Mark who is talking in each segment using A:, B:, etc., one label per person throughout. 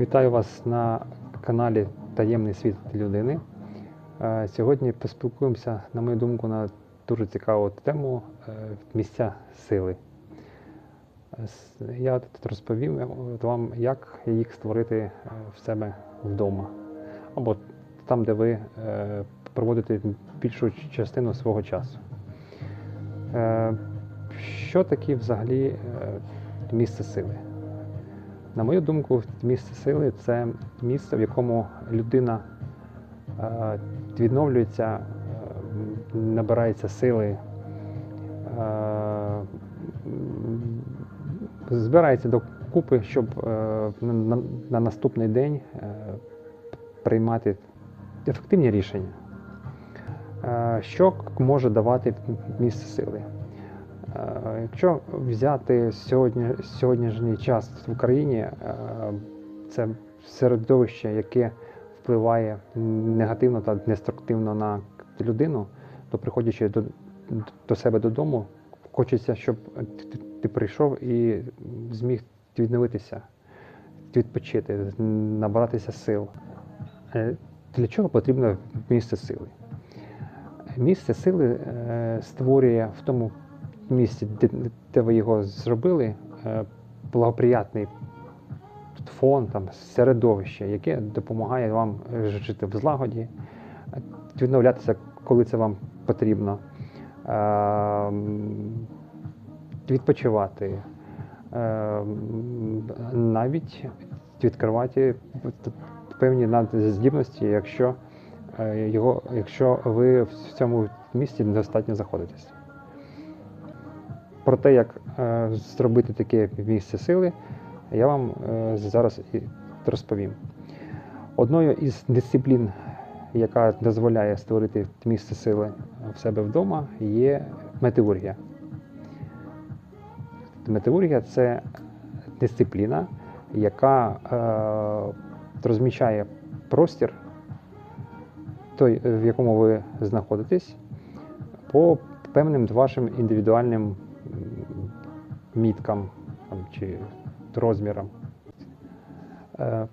A: Вітаю вас на каналі Таємний світ людини. Е, Сьогодні поспілкуємося, на мою думку, на дуже цікаву тему е, місця сили. Е, Я тут розповім вам, як їх створити в себе вдома, або там, де ви проводите більшу частину свого часу. Що таке взагалі місце сили? На мою думку, місце сили це місце, в якому людина е, відновлюється, е, набирається сили, е, збирається до купи, щоб на, на, на наступний день приймати ефективні рішення. Що може давати місце сили? Е, Якщо взяти сьогодні, сьогоднішній час в Україні, е, це середовище, яке впливає негативно та деструктивно на людину, то приходячи до, до себе додому, хочеться, щоб ти, ти прийшов і зміг відновитися, відпочити, набратися сил. Е, Для чого потрібно місце сили? Місце сили створює в тому місці, де, де ви його зробили, е, благоприятний фон, там, середовище, яке допомагає вам е, жити в злагоді, е, відновлятися, коли це вам потрібно, відпочивати, навіть відкривати певні надздібності, якщо, його, якщо ви в цьому місці недостатньо знаходитесь. Про те, як е, зробити таке місце сили, я вам е, зараз і розповім. Одною із дисциплін, яка дозволяє створити місце сили в себе вдома, є метеоргія. Метеоргія це дисципліна, яка е, розміщає простір, той, в якому ви знаходитесь, по певним вашим індивідуальним міткам там, чи розмірам. Е,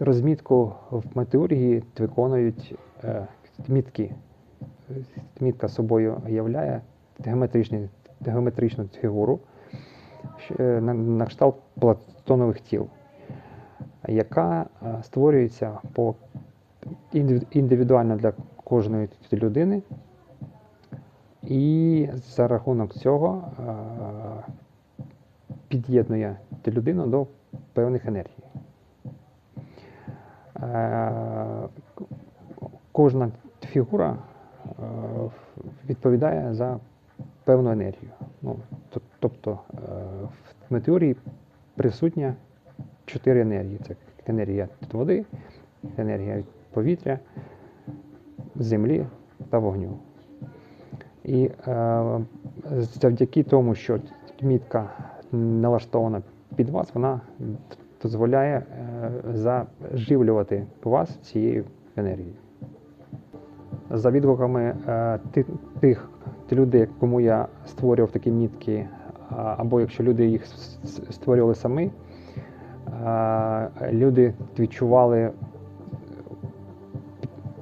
A: Розмітку в метеоргії виконують е, мітки. Мітка собою являє геометричну фігуру е, на, кшталт платонових тіл, яка створюється по індивідуально для кожної людини. І за рахунок цього е, під'єднує людину до певних енергій. Е, Кожна фігура е, відповідає за певну енергію. Ну, тобто в метеорії присутня чотири енергії: це енергія води, енергія повітря, землі та вогню. І е, завдяки тому, що мітка налаштована під вас, вона дозволяє е, заживлювати вас цією енергією. За відгуками е, ти- тих людей, кому я створював такі мітки, або якщо люди їх створювали самі, е, люди відчували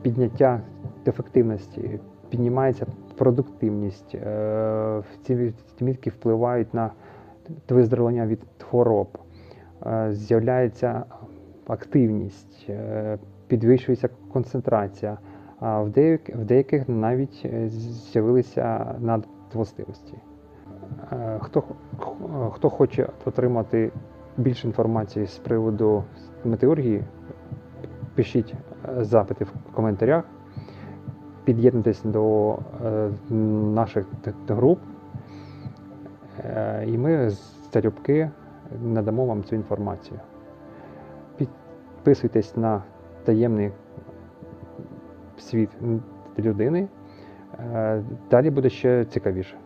A: підняття ефективності, піднімається продуктивність. е, Ці ці мітки впливають на виздоровлення від хвороб, е, з'являється активність, е, підвищується концентрація, а в деяких, в деяких навіть з'явилися надвластивості. Хто, хто хоче отримати більше інформації з приводу метеоргії, пишіть запити в коментарях, під'єднуйтесь до е, наших груп, е, і ми з залюбки надамо вам цю інформацію. Підписуйтесь на таємний світ людини. Е, Далі буде ще цікавіше.